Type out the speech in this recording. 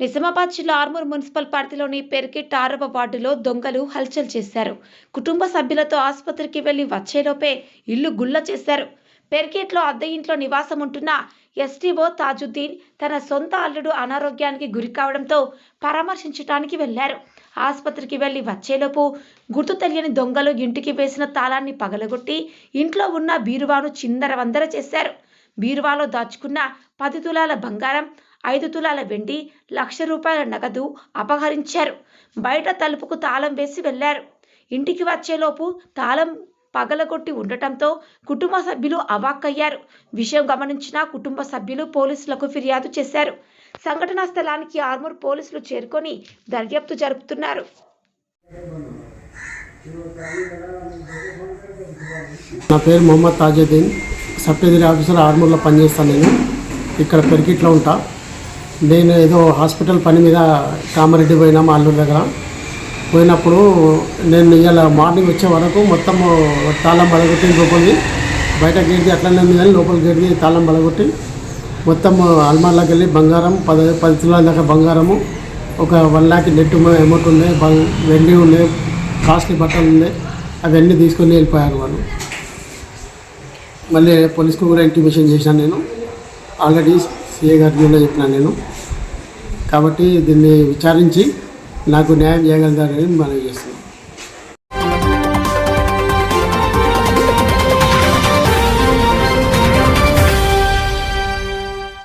నిజామాబాద్ జిల్లా ఆర్మూర్ మున్సిపల్ పరిధిలోని పెరికిట్ ఆరవ వార్డులో దొంగలు హల్చల్ చేశారు. కుటుంబ సభ్యులతో ఆసుపత్రికి వెళ్ళి వచ్చేలోపే ఇల్లు గుల్ల చేశారు. పెరికిట్లో అద్దె ఇంట్లో నివాసం ఉంటున్న ఎస్టీఓ తాజుద్దీన్ తన సొంత అల్లుడు అనారోగ్యానికి గురి కావడంతో పరామర్శించడానికి వెళ్ళారు. ఆసుపత్రికి వెళ్ళి వచ్చేలోపు గుర్తు తెలియని దొంగలు ఇంటికి వేసిన తాళాన్ని పగలగొట్టి ఇంట్లో ఉన్న బీరువాను చిందరవందర చేశారు. బీరువాలో దాచుకున్న పది తులాల బంగారం ఐదు తులాల వెండి లక్ష రూపాయల నగదు అపహరించారు. బయట తలుపుకు తాళం వేసి వెళ్ళారు. ఇంటికి వచ్చేలోపు తాళం పగలగొట్టి ఉండటంతో కుటుంబ సభ్యులు అవాక్కయ్యారు. విషయం గమనించిన కుటుంబ సభ్యులు పోలీసులకు ఫిర్యాదు చేశారు. సంఘటనా స్థలానికి ఆర్మూర్ పోలీసులు చేరుకొని దర్యాప్తు జరుపుతున్నారు. నా పేరు మొహమ్మద్ తాజుద్దీన్. సబ్ ఆఫీసర్ ఆర్మూర్లో పనిచేస్తాను నేను. ఇక్కడ పెరికిట్లో ఉంటా. నేను ఏదో హాస్పిటల్ పని మీద కామారెడ్డి పోయినా మా అల్లూరు దగ్గర. పోయినప్పుడు నేను ఇవాళ మార్నింగ్ వచ్చే వరకు మొత్తం తాళం బలగొట్టి లోపలికి బయట గేట్ది అట్లనే ఉంది కానీ లోపల గేట్ది తాళం బలగొట్టి మొత్తం అల్మార్లోకి వెళ్ళి బంగారం పది పది తులాల దాకా బంగారము ఒక వన్ ల్యాక్ నెట్ అమౌంట్ ఉన్నాయి వెండి ఉన్నాయి కాస్ట్లీ బట్టలు ఉన్నాయి అవన్నీ తీసుకొని వెళ్ళిపోయారు వాళ్ళు. మళ్ళీ పోలీస్కి కూడా ఇంటిమేషన్ చేశాను నేను. ఆల్రెడీ సిఏ గారికి కూడా చెప్పినాను నేను. కాబట్టి దీన్ని విచారించి నాకు న్యాయం చేయగలుగుతారని మనం చేస్తున్నాను